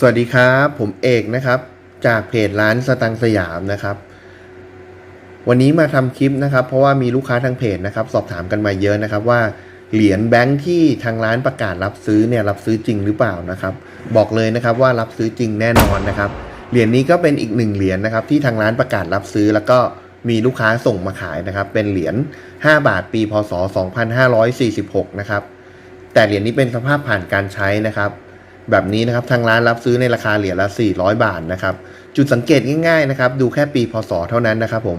สวัสดีครับ ผมเอกนะครับ จากเพจร้านสตังสยามนะครับ วันนี้มาทำคลิปนะครับ เพราะว่ามีลูกค้าทางเพจนะครับ สอบถามกันมาเยอะนะครับ ว่าเหรียญแบงค์ที่ทางร้านประกาศรับซื้อเนี่ยรับซื้อจริงหรือเปล่านะครับ บอกเลยนะครับว่ารับซื้อจริงแน่นอนนะครับเหรียญนี้ก็เป็นอีกหนึ่งเหรียญนะครับ ที่ทางร้านประกาศรับซื้อ แล้วก็มีลูกค้าส่งมาขายนะครับ เป็นเหรียญ5บาทปีพศ 2546 นะครับแต่เหรียญนี้เป็นสภาพผ่านการใช้นะครับ แบบนี้นะครับทางร้านรับซื้อในราคาเหรียญละ 400 บาทนะครับ จุดสังเกตง่ายๆนะครับ ดูแค่ปีพศเท่านั้นนะครับผม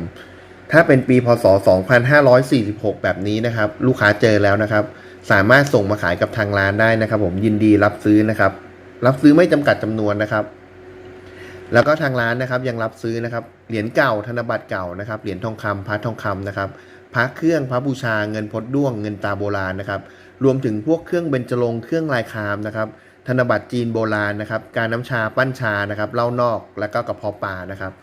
ถ้าเป็นปีพศ 2546 แบบนี้นะครับ ลูกค้าเจอแล้วนะครับ สามารถส่งมาขายกับทางร้านได้นะครับ ผมยินดีรับซื้อนะครับ รับซื้อไม่จำกัดจำนวนนะครับ แล้วก็ทางร้านนะครับยังรับซื้อนะครับ เหรียญเก่าธนบัตรเก่านะครับเหรียญทองคำพระทองคำนะครับพระเครื่องพระบูชาเงินพดด้วงเงินตาโบราณนะครับ รวมถึงพวกเครื่องเบญจรงค์เครื่องลายครามนะครับ ธนบัตรจีนโบราณนะครับ การน้ำชาปั้นชานะครับเหล้านอกแล้วก็กระเพาะปลานะครับ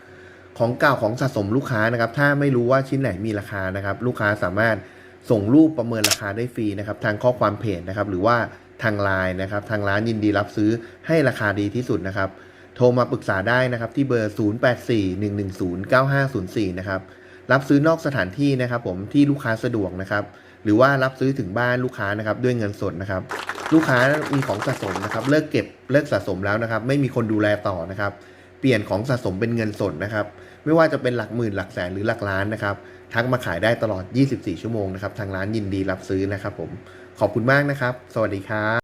ของเก่าของสะสมลูกค้านะครับ ถ้าไม่รู้ว่าชิ้นไหนมีราคานะครับ ลูกค้าสามารถส่งรูปประเมินราคาได้ฟรีนะครับ ทางข้อความเพจนะครับ หรือว่าทางไลน์นะครับ ทางร้านยินดีรับซื้อให้ราคาดีที่สุดนะครับ โทรมาปรึกษาได้นะครับ ที่เบอร์ 0841109504 นะครับ รับซื้อนอกสถานที่นะครับ ผมที่ลูกค้าสะดวกนะครับ หรือว่ารับซื้อถึงบ้านลูกค้านะครับ ด้วยเงินสดนะครับ ลูกค้ามีของสะสมนะครับ เลิกเก็บเลิกสะสมแล้วนะครับ ไม่มีคนดูแลต่อนะครับ เปลี่ยนของสะสมเป็นเงินสดนะครับ ไม่ว่าจะเป็นหลักหมื่นหลักแสนหรือหลักล้านนะครับทักมาขายได้ตลอด 24 ชั่วโมงนะครับ ทางร้านยินดีรับซื้อนะครับผม ขอบคุณมากนะครับ สวัสดีครับ